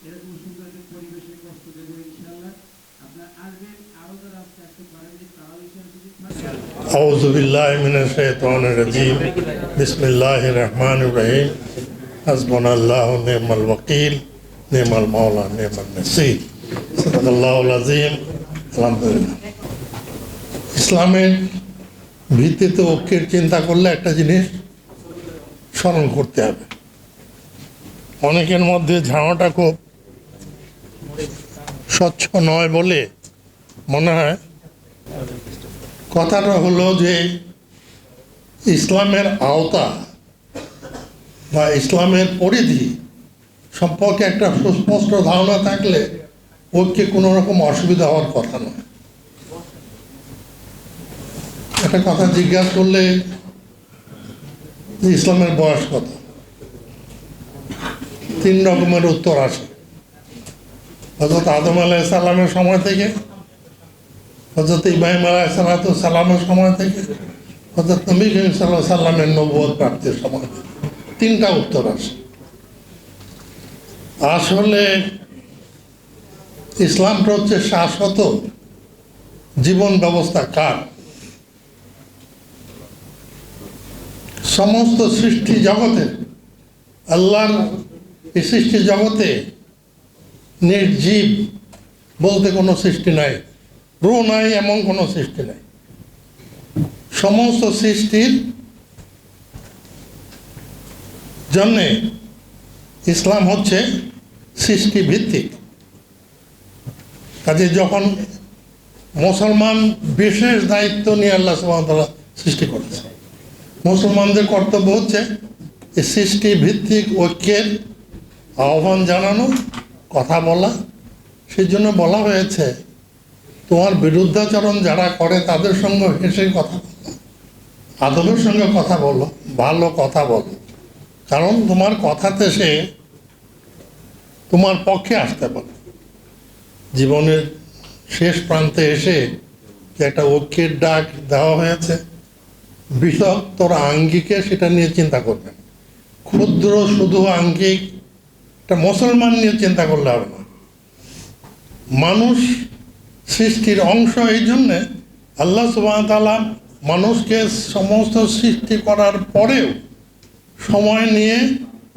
এরকম সুন্দর একটা পরিবেশে কষ্ট দেবো ইনশাল্লাহ আপনার আসবেন আরো যারা আজকে আসতে পারেননি তারাও ইনশাল্লাহ যদি থাকে أعوذ بالله من الشيطان الرجيم بسم الله الرحمن الرحيم حسبنا الله ونعم الوكيل نعم المولى نعم النصير صدق الله العظيم আলহামদুলিল্লাহ ইসলামের ভিত্তিতে ঐক্যের চিন্তা করলে একটা জিনিস স্মরণ করতে হবে অনেকের মধ্যে ঝাড়াটা খুব স্বচ্ছ নয় বলে মনে হয়। কথাটা হলো যে ইসলামের আওতা বা ইসলামের পরিধি সম্পর্কে একটা সুস্পষ্ট ধারণা থাকলে ওকে কোনো রকম অসুবিধা হওয়ার কথা নয়। একটা কথা জিজ্ঞাসা করলে ইসলামের বয়স কত? তিন রকমের উত্তর আসে। হজরত আদম আলাহ সাল্লামের সময় থেকে হজরত ইব্রাহিম আলাহ সালামের সময় থেকে হজরত নবী করিম সাল্লাহ সাল্লামের নবুয় প্রাপ্তির সময় থেকে। তিনটা উত্তর আসে আসলে ইসলামটা হচ্ছে শাশ্বত জীবন ব্যবস্থা কার? সমস্ত সৃষ্টি জগতে আল্লাহর এই সৃষ্টি জগতে নির্জীব বলতে কোনো সৃষ্টি নাই রু নাই, এমন কোনো সৃষ্টি নাই। সমস্ত সৃষ্টির জন্যে ইসলাম হচ্ছে সৃষ্টি ভিত্তিক কাজে যখন মুসলমান বিশেষ দায়িত্ব নিয়ে আল্লাহ সুবাহতাল্লাহ সৃষ্টি করেছে, মুসলমানদের কর্তব্য হচ্ছে সৃষ্টি ভিত্তিক ঐক্যের আহ্বান জানানো কথা বলা, সেই জন্য বলা হয়েছে, তোমার বিরুদ্ধাচরণ যারা করে তাদের সঙ্গে হেসে কথা বলো। আদবের সঙ্গে কথা বলো, ভালো কথা বলো। কারণ তোমার কথাতে সে তোমার পক্ষে আসতে পারে। জীবনের শেষ প্রান্তে এসে যে একটা ঐক্যের ডাক দেওয়া হয়েছে বৃহত্তর আঙ্গিকে সেটা নিয়ে চিন্তা করবেন ক্ষুদ্র শুধু আঙ্গিক একটা মুসলমান নিয়ে চিন্তা করলে হবে না। মানুষ সৃষ্টির অংশ এই জন্যে আল্লাহ সুবাহতালা মানুষকে সমস্ত সৃষ্টি করার পরেও সময় নিয়ে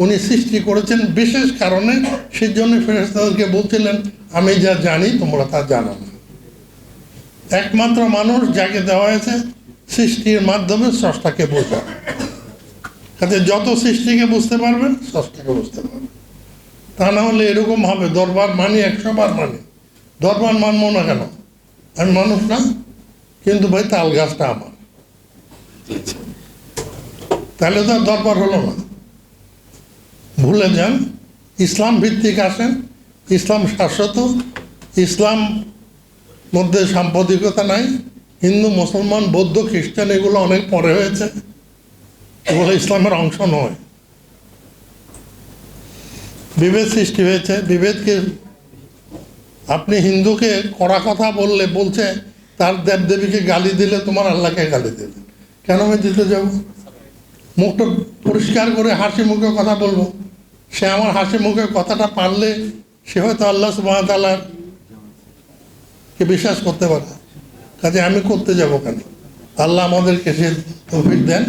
উনি সৃষ্টি করেছেন। বিশেষ কারণে সেই জন্য ফেরেস্তাদেরকে বলছিলেন, আমি যা জানি তোমরা তা জানো না। একমাত্র মানুষ যাকে দেওয়া হয়েছে সৃষ্টির মাধ্যমে স্রষ্টাকে বোঝা যত সৃষ্টিকে বুঝতে পারবেন, স্রষ্টাকে বুঝতে পারবেন। তা না হলে এরকম হবে, দরবার মানি, একশো বার মানি। দরবার মানবো না কেন? আমি মানুষ না, কিন্তু ভাই তাল গাছটা আমার। তাহলে তো দরবার হলো না। ভুলে যান, ইসলাম ভিত্তিক আসেন, ইসলাম শাশ্বত, ইসলাম মধ্যে সাম্প্রতিকতা নাই, হিন্দু, মুসলমান, বৌদ্ধ, খ্রিস্টান, এগুলো অনেক পরে হয়েছে। এগুলো ইসলামের অংশ নয়। বিভেদ সৃষ্টি হয়েছে, বিভেদকে আপনি হিন্দুকে কড়া কথা বললে, বলছে, তার দেবদেবীকে গালি দিলে তোমার আল্লাহকে গালি দেবে। কেন আমি দিতে যাব? মুখটা পরিষ্কার করে হাসি মুখে কথা বলব। সে আমার হাসি মুখে কথাটা পারলে সে হয়তো আল্লাহ সুবাহতালার কে বিশ্বাস করতে পারে। কাজে আমি করতে যাব কেন? আল্লাহ আমাদেরকে সে তৌফিক দেন।